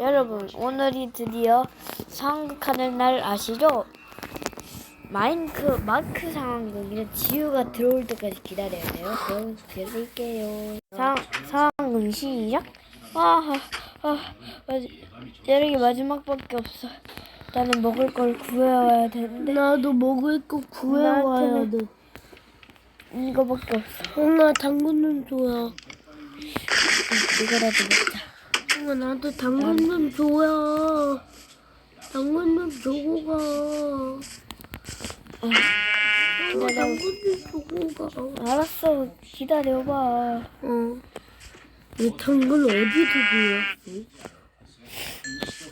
여러분 오늘이 드디어 상극하는 날 아시죠? 마인크 마크 상황극이라 지우가 들어올 때까지 기다려야 돼요. 그럼 드릴게요. 상 상황극 시작. 아아 아, 여력이 마지막밖에 없어. 나는 먹을 걸 구해와야 되는데 나도 먹을 거 구해와야 돼. 이거밖에 없어. 엄마 당근 좀 줘요. 이거라도 먹자. 엄마 나도 당근 좀 줘요. 당근 좀 주고 가. 엄마 기다려. 당근 좀 주고 가. 알았어 기다려봐. 어. 왜 당근 어디서 줘요?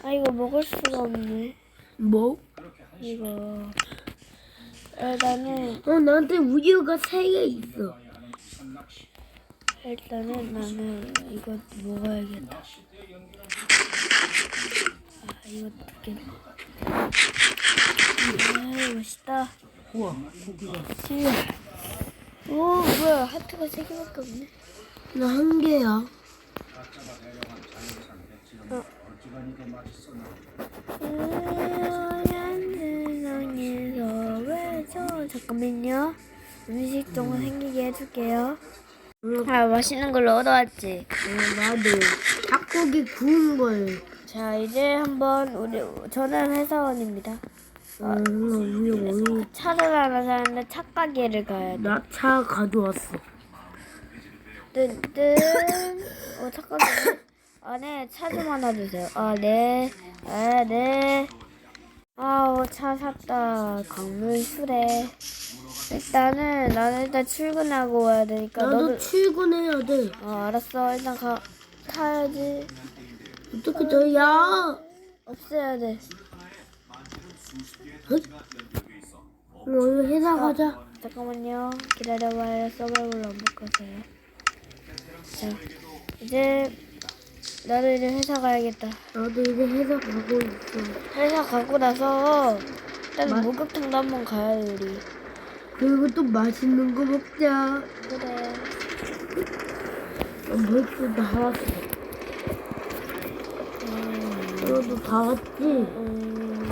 아 이거 먹을 수가 없네. 뭐? 이거. 일단은 어 나한테 우유가 세 개 있어. 일단은 나는 이거 먹어야겠다. 아 이거 두 개. 아 맛있다. 우와 고기가. 오 뭐야 하트가 세 개밖에 없네. 나 한 개야. 잠깐만요. 음식 좀 생기게 해줄게요. 아 맛있는 걸로 얻어왔지. 어, 나도 닭고기 구운 걸. 자 이제 한번 우리 저는 회사원입니다. 어, 우유 우유. 차를 하나 사는데 차 가게를 가야 돼. 나차 가져왔어. 뜬뜬. 어 차 가게. 안에 차좀 하나 주세요. 아 네. 아 네. 아우 차 샀다. 강물 수레. 일단은 나는 일단 출근하고 와야 되니까 나도 너도. 출근해야 돼. 어 알았어. 일단 가 타야지. 어떻게 돼? 야! 없애야 돼. 오늘 회사 가자. 잠깐만요. 기다려봐요. 서버를 안 바꿔서요. 자, 이제 나도 이제 회사 가야겠다. 나도 이제 회사 가고 있어. 회사 가고 나서 일단 마- 목욕탕도 한번 가야 돼 우리. 그리고 또 맛있는 거 먹자. 그래. 어, 벌써 다 왔어. 음, 너도 다 왔지? 음, 음,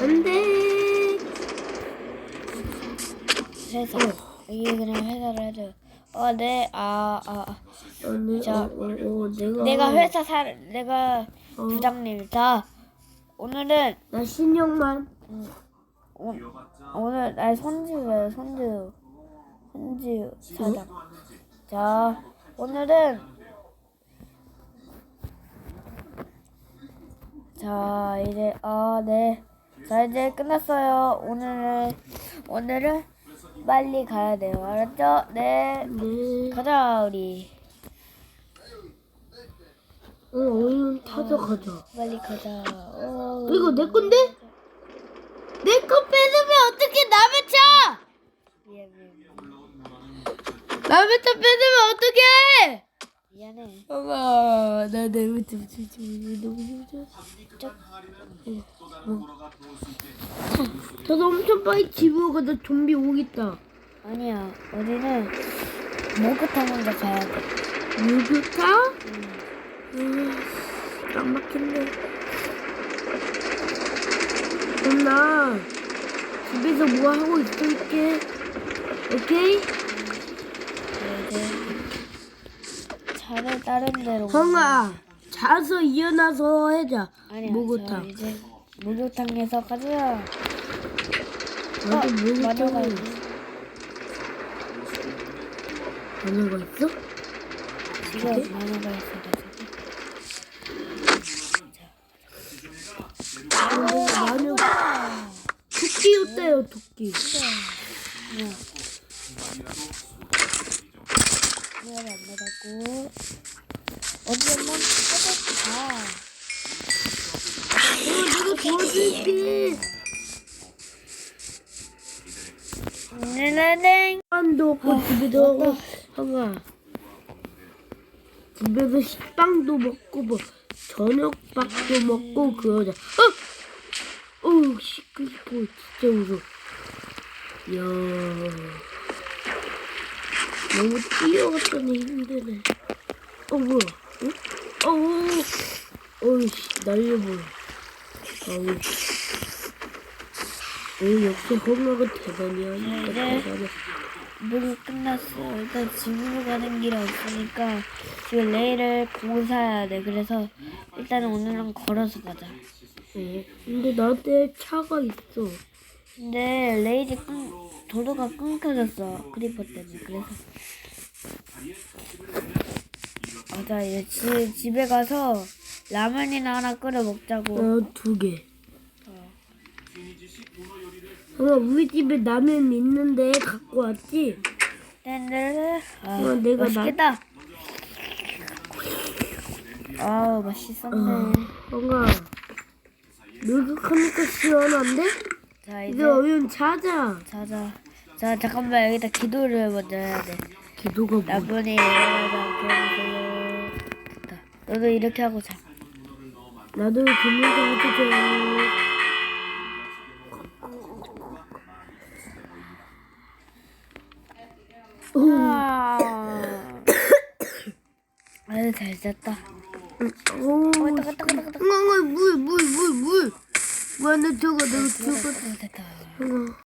안 돼. 회사. 여기 그냥 회사를 해줘. 어, 네. 아, 아. 아. 아니, 자, 어, 어, 어, 내가. 내가 회사 사 내가 어, 부장님. 자, 오늘은 나 신영만. 오, 오늘 날 손주예요. 손주. 손주 사장. 자, 오늘은 자 이제 아 네. 자 이제 끝났어요. 오늘은 오늘은 빨리 가야 돼요. 알았죠? 네. 네. 가자 우리. 어, 얼른 타서 가자. 빨리 가자. 어. 이거 내 건데? 내 거 뺏으면 어떻게 남의 차! 미안 미안 차 뺏으면 어떡해! 미안해. 엄마, 나 내부 좀 주지. 너무. 쪽. 저도 엄청 빨리 집으로 가자. 좀비 오겠다. 아니야. 우리는 목욕탕 먼저 가야 돼. 목욕탕? 응. 음, 안 막힌데. 그럼 나 집에서 뭐 하고 있을게. 오케이? 이제 차를 다른 데로. 형아, 자서 일어나서 해자. 아니야. 목욕탕. 자, 이제 목욕탕에서 가자. 나도 어, 마녀가 목욕탕. 있네. 마녀가 있어? 지금 마녀가 있어가지고. 근데 마녀. 토끼였대요, 토끼. 응. 미안해 안 받았고. 어디 한번. 네네네. 식빵도 없고 집에서 하고 형아 집에서 식빵도 먹고 뭐 저녁밥도 먹고 그러자 어! 어우 시끄럽고 진짜 무서워 이야. 너무 뛰어갔더니 힘드네. 어, 뭐야? 응? 어, 어이씨, 날려버려. 아우. 오, 역시 홈런은 대단이야. 네. 대단해. 물 끝났어. 일단 집으로 가는 길이 없으니까 지금 내일을 공사해야 돼. 그래서 일단은 오늘은 걸어서 가자. 네. 근데 나한테 차가 있어. 근데 레이지 끊 도로가 끊겨졌어 크리퍼 때문에 그래서 맞아 이제 지, 집에 가서 라면이나 하나 끓여 먹자고 나두 개. 엄마 우리 집에 라면 있는데 갖고 왔지? 땡들 아 어, 내가 맛있겠다 아우 맛있었네 엄마 목욕하니까 시원한데? 자 이제 이제 얼른 자자. 자자 자 잠깐만 여기다 기도를 먼저 해야 돼 기도가 뭐야? 나분이 일어나 됐다 너도 이렇게 하고 자 나도 기도가 해주세요. 아. 아유 잘 잤다. 오, 어, 따가 따가 따가 따가. 물, 물, 물, 물, 물. 왜내 저거 내가 저거. 어, 됐다. 어,